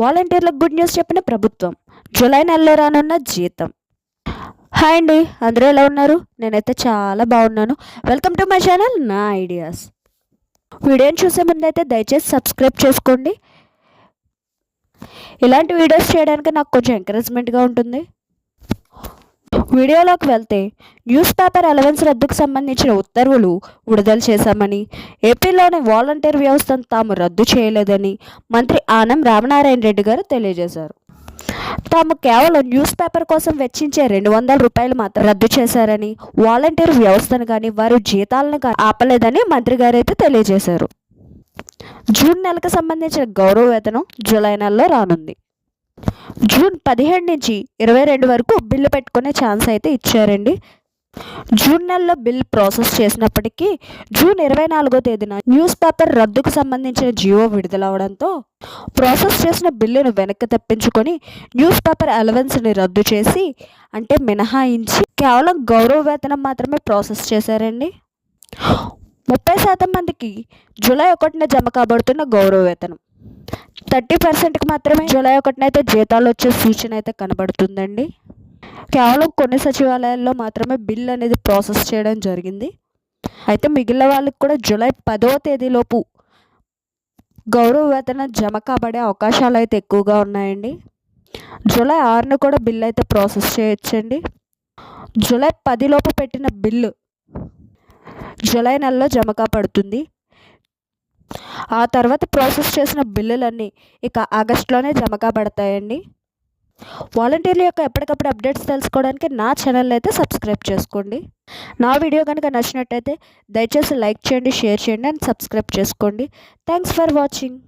వాలంటీర్లకు good news చెప్పిన ప్రభుత్వం. జూలై నెలలో రానున్న జీతం. హాయ్ అండి అందరూ ఎలా ఉన్నారు? నేనైతే చాలా బాగున్నాను. వెల్కమ్ టు మై ఛానల్ నా ఐడియాస్. వీడియోని చూసే ముందైతే దయచేసి సబ్స్క్రైబ్ చేసుకోండి. ఇలాంటి వీడియోస్ చేయడానికి నాకు కొంచెం ఎంకరేజ్మెంట్గా ఉంటుంది. వీడియోలోకి వెళ్తే న్యూస్ పేపర్ అలవెన్స్ రద్దుకు సంబంధించిన ఉత్తర్వులు విడుదల చేశామని ఏపీలోని వాలంటీర్ వ్యవస్థను తాము రద్దు చేయలేదని మంత్రి ఆనం రామనారాయణ రెడ్డి గారు తెలియజేశారు. తాము కేవలం న్యూస్ పేపర్ కోసం వెచ్చించే రెండు వందల రూపాయలు మాత్రం రద్దు చేశారని వాలంటీర్ వ్యవస్థను కానీ వారి జీతాలను కానీ ఆపలేదని మంత్రి గారైతే తెలియజేశారు. జూన్ నెలకు సంబంధించిన గౌరవ వేతనం జూలై నెలలో రానుంది. జూన్ పదిహేడు నుంచి ఇరవై రెండు వరకు బిల్లు పెట్టుకునే ఛాన్స్ అయితే ఇచ్చారండి. జూన్ నెలలో బిల్ ప్రాసెస్ చేసినప్పటికీ జూన్ ఇరవై నాలుగో తేదీన న్యూస్ పేపర్ రద్దుకు సంబంధించిన జియో విడుదలవడంతో ప్రాసెస్ చేసిన బిల్లును వెనక్కి తెప్పించుకొని న్యూస్ పేపర్ అలవెన్స్ని రద్దు చేసి అంటే మినహాయించి కేవలం గౌరవ వేతనం మాత్రమే ప్రాసెస్ చేశారండి. ముప్పై శాతం మందికి జూలై ఒకటిన జమ కాబడుతున్న గౌరవ వేతనం. థర్టీ పర్సెంట్కి మాత్రమే జూలై ఒకటిన అయితే జీతాలు వచ్చే సూచన అయితే కనబడుతుందండి. కేవలం కొన్ని సచివాలయాల్లో మాత్రమే బిల్ అనేది ప్రాసెస్ చేయడం జరిగింది. అయితే మిగిలిన వాళ్ళకి కూడా జూలై పదవ తేదీలోపు గౌరవ వేతనం జమ కాబడే అవకాశాలు అయితే ఎక్కువగా ఉన్నాయండి. జూలై ఆరున కూడా బిల్ అయితే ప్రాసెస్ చేయొచ్చండి. జూలై పదిలోపు పెట్టిన బిల్లు జూలై నెలలో జమ పడుతుంది. ఆ తర్వాత ప్రాసెస్ చేసిన బిల్లులన్నీ ఇక ఆగస్టులోనే జమ పడతాయండి. వాలంటీర్ల యొక్క ఎప్పటికప్పుడు అప్డేట్స్ తెలుసుకోవడానికి నా ఛానల్ అయితే సబ్స్క్రైబ్ చేసుకోండి. నా వీడియో కనుక నచ్చినట్టయితే దయచేసి లైక్ చేయండి షేర్ చేయండి అండ్ సబ్స్క్రైబ్ చేసుకోండి. Thanks for watching.